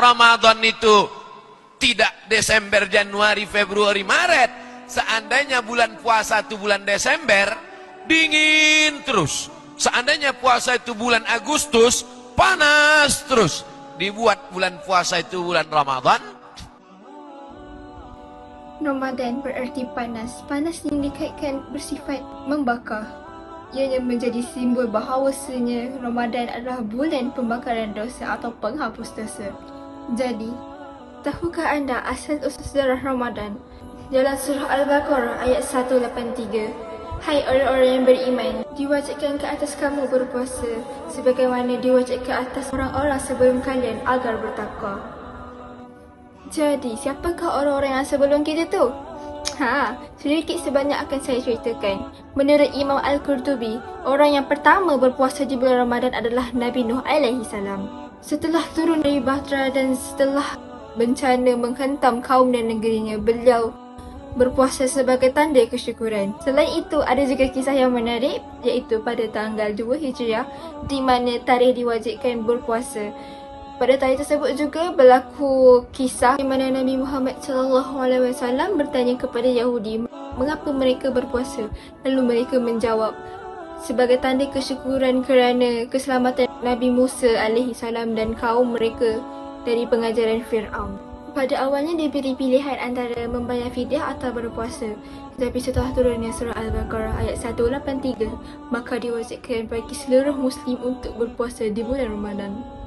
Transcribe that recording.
Ramadan itu tidak Desember, Januari, Februari, Maret. Seandainya bulan puasa itu bulan Desember, dingin terus. Seandainya puasa itu bulan Agustus, panas terus. Dibuat bulan puasa itu bulan Ramadan, Ramadan bererti panas. Panas yang dikaitkan bersifat membakar. Ianya menjadi simbol bahawasanya Ramadan adalah bulan pembakaran dosa atau penghapus dosa. Jadi, tahukah anda asal usul sejarah Ramadan? Dalam surah Al-Baqarah ayat 183, Hai orang-orang yang beriman, diwajibkan ke atas kamu berpuasa sebagaimana diwajibkan ke atas orang-orang sebelum kalian agar bertakwa. Jadi, siapakah orang-orang yang sebelum kita tu? Ha, sedikit sebanyak akan saya ceritakan. Menurut Imam Al-Qurtubi, orang yang pertama berpuasa di bulan Ramadan adalah Nabi Nuh alaihi salam. Setelah turun dari bahtera dan setelah bencana menghentam kaum dan negerinya, beliau berpuasa sebagai tanda kesyukuran. Selain itu, ada juga kisah yang menarik iaitu pada tanggal 2 Hijriah di mana tarikh diwajibkan berpuasa. Pada tarikh tersebut juga berlaku kisah di mana Nabi Muhammad SAW bertanya kepada Yahudi mengapa mereka berpuasa. Lalu mereka menjawab sebagai tanda kesyukuran kerana keselamatan Nabi Musa alaihi salam dan kaum mereka dari pengajaran Fir'aun. Pada awalnya diberi pilihan antara membayar fidyah atau berpuasa. Tetapi setelah turunnya surah Al-Baqarah ayat 183, maka diwajibkan bagi seluruh Muslim untuk berpuasa di bulan Ramadan.